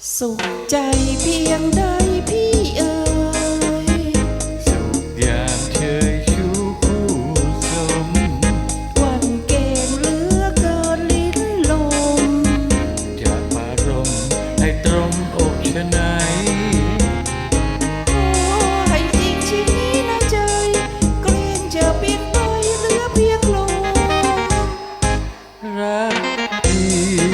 สุขใจเพียงใดพี่เอ๋ยสุขยามเชยชูคู่สมวันเก่งเหลือเกินลิ้นลมจะปารมให้ตรงอกชะไหนโอ้ให้จริงชีนี้นะใจเกรงจะเปลี่ยนไปเหลือเพียงลมรักที่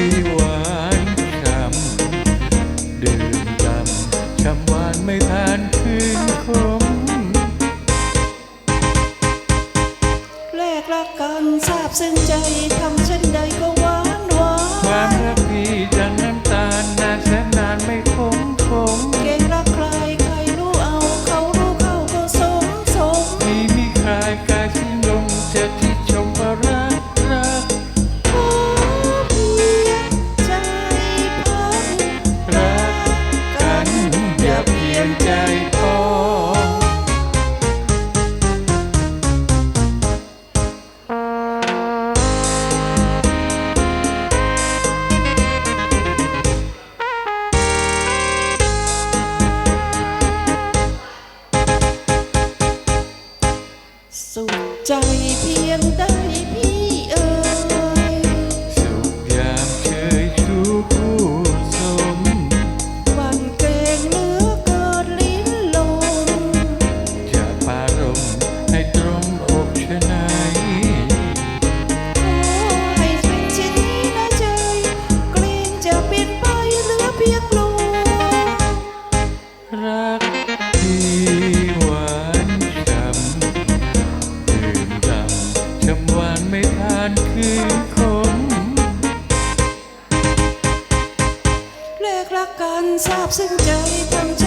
รักกันทราบซึ้งใจทำเช่นใดก็ สุขใจเพียงใดพี่เอ๋ยสุขยามเชยชูคู่สม วันเก่งเหลือเกินลิ้นลมจะปารมให้ตรงอกชะไหนขอให้เป็นเช่นนี้นะใจเกรงจะเปลี่ยนไปเหลือเพียงลมรักที่านคือคมแลกรักกันทราบซึ้งใจท